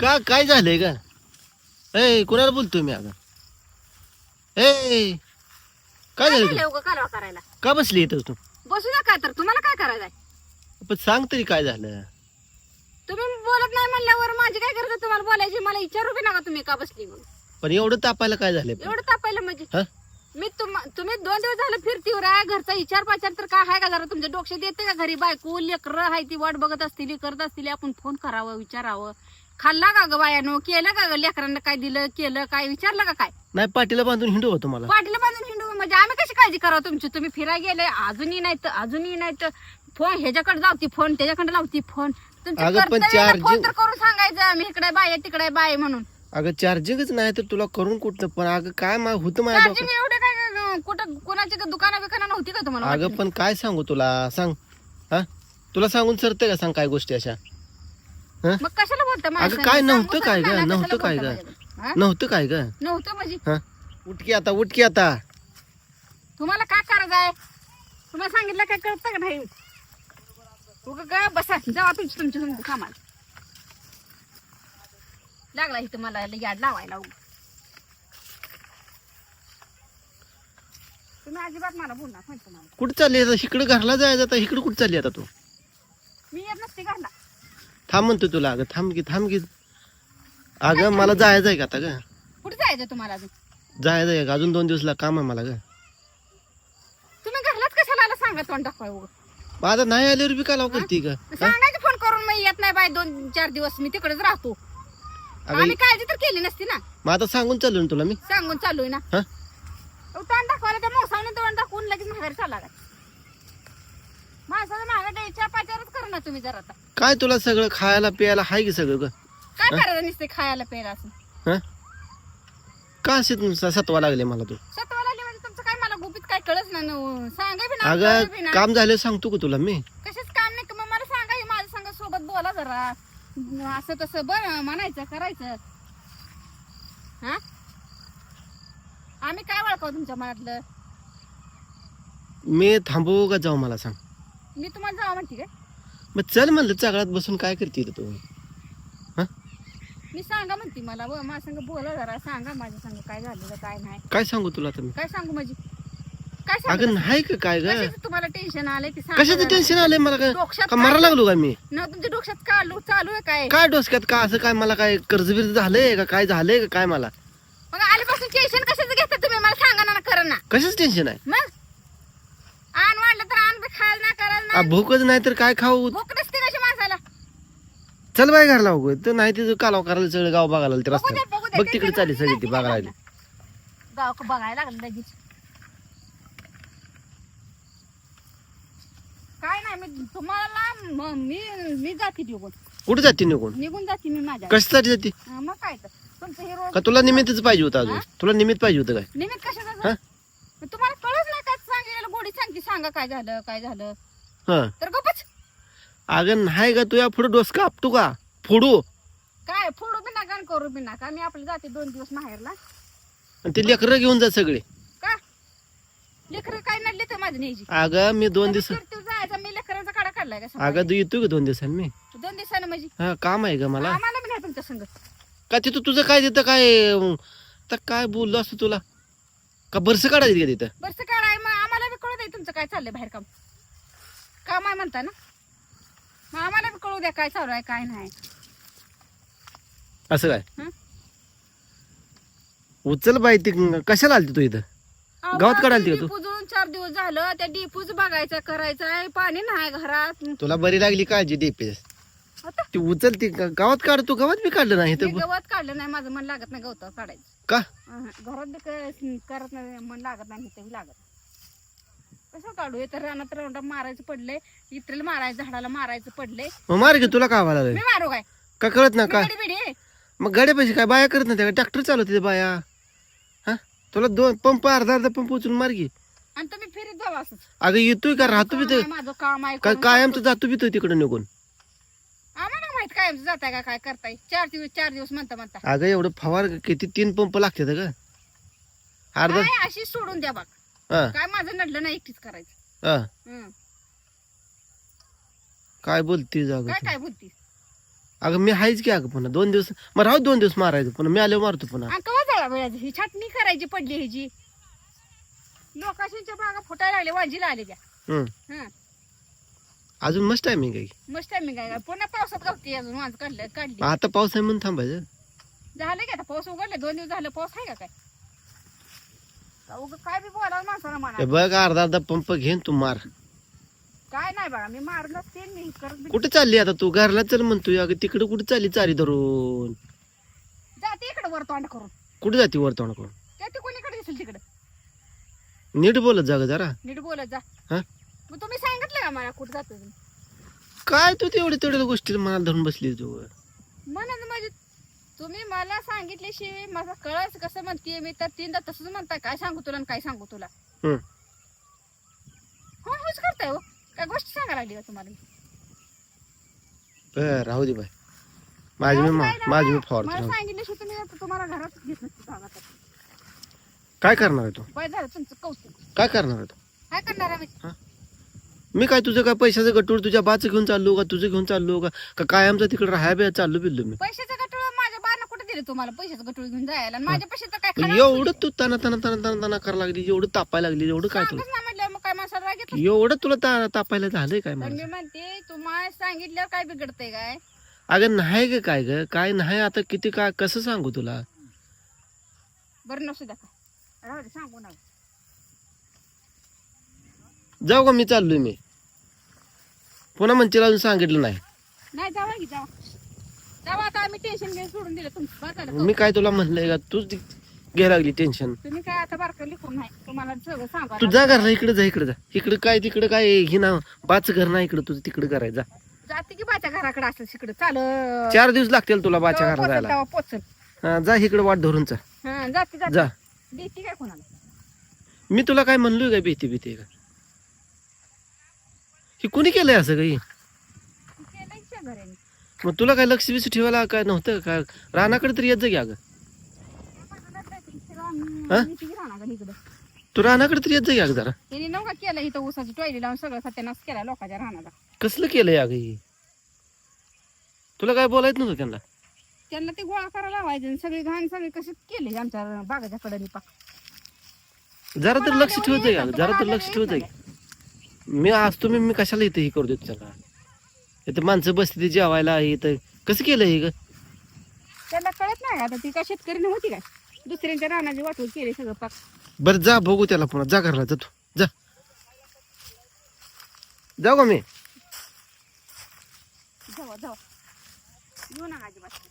का काय झालंय का? ए कुणाला बोलतोय मी अगं? ए काय झालं झालं कालवा करायला? का बसली इथं तू? बसू नका तर तुम्हाला काय करायचंय? पण सांग तरी काय झालं? तुम्ही बोलत नाही म्हणल्यावर माझी काय गरज आहे तुम्हाला बोलायची? मला विचारू बी नका तुम्ही का बसली म्हणून. पण एवढं तापायला काय झालंय पण? एवढं तापायला म्हणजे? हा? मी तुम तुम्ही दोन दिवस झालं फिरतीवर आहे घरचा विचार पाचार तर काय आहे का जरा? तुमच्या डोक्यात येते का घरी? बायको लेकरं आहे ती वाट बघत असतील करत असतील आपण फोन करावं विचारावं. खाल्ला का ग बायानो? केलं का ग? लेकरांना काय दिलं केलं काय? विचारलं का काय? नाही पाठीला बांधून हिंडू होतो मला. पाटील बांधून हिंडू? म्हणजे आम्ही कशी काळजी करावं तुमची? तुम्ही फिरायला गेले अजूनही नाही तर अजूनही नाही तर फोन ह्याच्याकडे लावती फोन त्याच्याकडे लावती फोन. तुमच्या अगं, पण कर्तव्याला charging- फोन तर करून सांगायचं आम्ही इकडे बाय आहे, तिकडे बाय आहे म्हणून. अगं चार्जिंगच नाही तर तुला करून कुठलं पण अगं काय मा होतं माझ्या चार्जिंग एवढे काय काय, कुठं कोणाची दुकाना बिकाना नव्हती का तुम्हाला. अगं पण काय सांगू तुला? सांग. हा? तुला सांगून सरते का सांग काय गोष्टी अशा? मग कशाला बोलता अगं, माझ्या काय संग? नव्हतं सांगू काय गं? नव्हतं कशाला काय बोलता गं? माझ्या? हा? नव्हतं काय ग? नव्हतं म्हणजे? हा? उठकी आता उठकी आता. तुम्हाला काय करायचं आहे? तुम्हाला सांगितलं काय कळतं का नाही? उगा का बसा. जावा तुमची तुमच्या कामाला. लागला इथं मला याड लावायला. उगा. तुम्ही अजिबात मला बोलणार मला. कुठं चालली आता? इकडे घरला जायचं आता. इकडे कुठं चालली आता तू? मी येत नसते घरला. थांब म्हणतो तुला अगं थांब की थांब की. अगं मला जायचं आहे का आता ग? कुठे जायचं तुम्हाला अजून? जायचं आहे का अजून दोन दिवसला काम आहे मला ग. तुम्ही घरलाच कशाला आला सांगा तोंड दाखवाय उगा. मग आता नाही आल्यावर बी कालाव करते का सांगायचं फोन करून मी येत नाही बाय दोन चार दिवस. मी तिकडेच राहतो. अगं आम्ही काळजी तर केली नसती ना. मग आता सांगून चाललो ना तुला मी. सांगून चालू आहे ना. हा? तोंड दाखवायला त्या मोसावने तोंड दाखवून लगेच माघारी चालला काय माणसाचं मागे द्यायच्या पाचारच करा ना तुम्ही जरा आता. काय तुला सगळं खायला प्यायला हाय की सगळं ग? काय करायचं नुसते खायला प्यायला असं? हा? का असे तुमचा सत्वा लागले मला तू? सत्वाला आली म्हणजे तुमचं काय मला गुपित काय कळच ना न- सांगा बी ना कळू बी अगं ना. काम झालं सांगतो का तुला मी? कशाच काम नाही का मग मला सांगा हे माझ्या संग सोबत बोला जरा. असं तसं बरं म्हणायचं करायचं. हा? आम्ही काय वळखाव तुमच्या मनातलं? मी थांबवू का जाऊ मला सांग? मी तुम्हाला जावं म्हणते काय? मग चल म्हणलं चागळात बसून काय करते इथं तू? हा? मी सांगा म्हणते मला व माझ्या संग बोला जरा सांगा माझ्या संग काय झालेलं काय नाही. काय सांगू तुला आता मी? काय सांगू माझी? काय अगं सांगू नाही का काय ग? कशाचं तुम्हाला टेन्शन आलंय ते सांगा कशाचं जरा. टेन्शन आलंय मला? काय डोक्यात का मारा लागलो का मी? न तुमच्या डोक्यात चालू चालू आहे काय? काय डोसक्यात? का असं काय मला काय कर्ज बिर्ज झालंय का काय झालंय का काय मला? मग आल्यापासून टेन्शन कशाचं घेता तुम्ही? मला सांगा ना करा ना. कशाच टेन्शन आहे? मग आण वाढलं तर आण बी खायला ना करायला आ, भूकच नाही तर काय खाऊ? भूक नसते कशी माणसाला? चल बाय घरला बघू तर नाही तिथं कालाव करायला सगळं गाव बघायला ते बघू रस्त्यात दे, बघू दे. बघ तिकडे चालली सगळी ती बघायला. गाव बघायला लागलं लगेच. काय नाही मी तुम्हाला म- मी मी जाते निघून. कुठे जाते निघून? निघून जाते मी माझ्या कशासाठी जाते? हा, मग काय तर. तुमचं रोज का तुला निमित्तच पाहिजे होतं अजून? तुला निमित्त पाहिजे होतं काय? निमित्त कशाचं? हा? मग तुम्हाला कळच नाही काय सांगितलं गोडी सांगते सांगा काय झालं काय झालं. हा तर गपच अगं नाही का तुया पुढे डोस कापतो का? फोडू. काय फोडू बी नका आणि करू बी नका. मी आपलं जाते दोन दिवस माहेरला. आणि ते लेकरं घेऊन जा सगळे. का? लेकर काय नडले तर माझं न्यायची. अगं मी दोन दिवस जायचं मी लेकरांचा काढा काढलाय का? अगं तू येतो का दोन दिवसांनी? मी? दोन दिवसानं म्हणजे? हा काम आहे का मला. आम्हाला बी नाही तुमच्या संग. का तिथं तुझं काय तिथं काय अं, आता काय बोललो असतो तुला? का बरस काढायची का तिथं? बरं काय आहे मग आम्हाला बी कळू द्या तुमचं काय चाललंय बाहेर काम काम आहे म्हणता ना? मग आम्हाला बी कळू द्या काय चालू आहे काय नाही. असं काय? हं? उचल बाई ती कशाला आलती तू इथं? अहो, गावात काढायला तू? डिपू जुळून चार दिवस झालं त्या डिपूच बघायचं करायचं आहे पाणी नाही घरात. तुला बरी लागली काळजी डेपे. आता? ती उचल ती गा- गावात काढ तू गावात बी काढलं नाही मी तर गवत काढलं नाही माझं मन लागत नाही गवत काढायचं. का? अहं, घरात बी क- करत नाही मन लागत नाही लागत कसं काढू? हे तर रानात राऊंडा मारायचं पडले इत्रेला मारायचं झाडाला मारायचं पडले मग मार तुला का व्हायला मी मारू काय? का कळत ना का बिडी बिडी आहे. मग गाड्या पैसे काय बाया करत नाही ट्रॅक्टर चालवते ते बाया. हा? तुला दोन पंप अर्धा अर्धा पंप उचलून मार घे आणि तुम्ही फिरत जावा असंच. अगं येतोय का? राहतो बी तर माझं काम आहे काय कायम. तर जातो बी तो तिकडे निघून. आम्हाला माहीत काय जाताय का काय करताय. चार दिवस चार दिवस म्हणता म्हणता. अगं एवढं फवार किती तीन पंप लागतात का अर्धा काय अशी सोडून द्या बघ हा. काय माझं नडलं नाही एकटीच करायचं. हा. हं. काय बोलती जाग काय काय बोलतीस अगं मी आहेच की अगं पुन्हा. दोन दिवस मग राहू दोन दिवस मारायचं पुन्हा. मी आल्यावर मारतो पुन्हा. आणि कवा जाळा वेळाची ही छाटणी करायची पडली ह्याची. लोकांच्या बागा फुटायला लागले वाजीला आले त्या. हं अजून मस्त टायमिंग आहे मस्त आहे मी काय पुन्हा पावसात गवती अजून. माझं काढलं काढली. आता पाऊस आहे म्हणून थांबायचं. झालं की आता पाऊस उघडले. दोन दिवस झालं पाऊस आहे का काय? उग काय बी बोलावं माणसाला हे बघ अर्धा अर्धा पंप घेऊन तू मार. काय नाही बघा मी मारत नसते मी करत बी- कुठे चालली आता तू? घरला चल म्हणतोय अगं तिकडे कुठे चालली चारी धरून? जाते इकडे वर तोंड करून. कुठे जाते वर तोंड करून? त्या ते कोणीकडे दिसेल तिकडे? नीट बोलत जा ग जरा. नीट बोलत जा. हा? मग तुम्ही सांगितलं का मला कुठं जातो काय तू तेवढ्या तेवढ्या गोष्टी मला धरून बसली तू? म्हणून तुम्ही मला सांगितल्याशिवाय माझं कळच कसं म्हणते मी तर तीनदा तसंच म्हणताय. काय सांगू तुला आणि काय सांगू तुला? हम्म. हो होच करताय हो? काय गोष्ट सांगा लागली का तुम्हाला बर राहू दे बाय माझी मी मा- माझी मी. फॉर मला सांगितल्याशिवाय तुम्ही आता तुम्हाला घरात घेत नसते. काय करणार आहे तू? बरं झालं तुमचं कौतुक. काय करणार आहे तू? काय करणार आम्ही मी? काय तुझं काय पैशाचं गटूळ तुझ्या बाचं घेऊन चाललो का तुझं घेऊन चाललो का का काय आमचं तिकडे राहाय चाललो बिल्लो मी? पैशाचं गटूळ दिले तुम्हाला पैशाचं गटूळ घेऊन जायला. आणि माझ्या पैशाचं काय एवढं तू तना तना तना तना तना करायला लागली एवढं तापायला लागली एवढं काय तुला? सांगच ना म्हटलं मग काय माणसाला राग येतो एवढं तुला ता- तापायला झालंय काय पण मला मी म्हणते तुम्हाला सांगितल्यावर काय बिघडतंय काय? अगं नाही ग काय ग काय नाही आता किती काय कसं सांगू तुला? बरं नसू द्या काय राहू दे सांगू ना जाऊ का मी चाललोय मी. पुन्हा म्हणतील अजून सांगितलं नाही. नाही जावा की जावा जावा आता आम्ही टेन्शन घेऊन सोडून दिलं तुमचं. बरं झालं मी काय तुला म्हणलंय का? तूच घ्यायला लागली टेन्शन तुम्ही काय आता बारकं लिखून नाही तुम्हाला सगळं सांगा तू जा घरला इकडे जा इकडे जा. इकडे काय तिकडे काय ही ना बाच घर नाही इकडे तुझं तिकडे करायचं जा. जाते की बाच्या घराकडे असं तिकडे चाल चार दिवस लागतील तुला बाच्या घरा जायला. पोचल. हा, जा इकडे वाट धरून चा हा जाते जाते. जा. देते काय कोणाला? मी तुला काय म्हणलोय काय भीती भीती का? हे कुणी केलंय असं काही? की मग तुला काय लक्ष बिक्ष ठेवायला काय नव्हतं का? रानाकडे तरी येत जा की अगं. हा? तू रानाकडे तरी येत जा की अगं जरा. नव्हता केलं इथं ऊसाची टोयली लावून सगळं सत्यानाश केला लोकांच्या राहण्याचा कसलं केलंय अगं हे? तुला काय बोलायचं नव्हतं त्यांना? त्यांना ते गोळा करायला लावायचे आणि सगळी घाण सगळी कशी केले आमच्या बागाच्या कडे पाक जरा तर लक्ष ठेवत जा की अगं जरा तर लक्ष ठेवत जा की. मी आज तुम्ही मी कशाला इथं हे करू देत त्याला इथं माणसं बसते जेवायला इथं कसं केलं हे ग? त्यांना कळत नाही आता ती काय शेतकरी नव्हती काय? दुसऱ्यांच्या रानाची वाटून केली सगळं पाक. बरं जा बघू त्याला पुन्हा. जा घरला जा तू. जा. जाऊ का मी? जाऊ जाऊ. येऊ नका अजिबात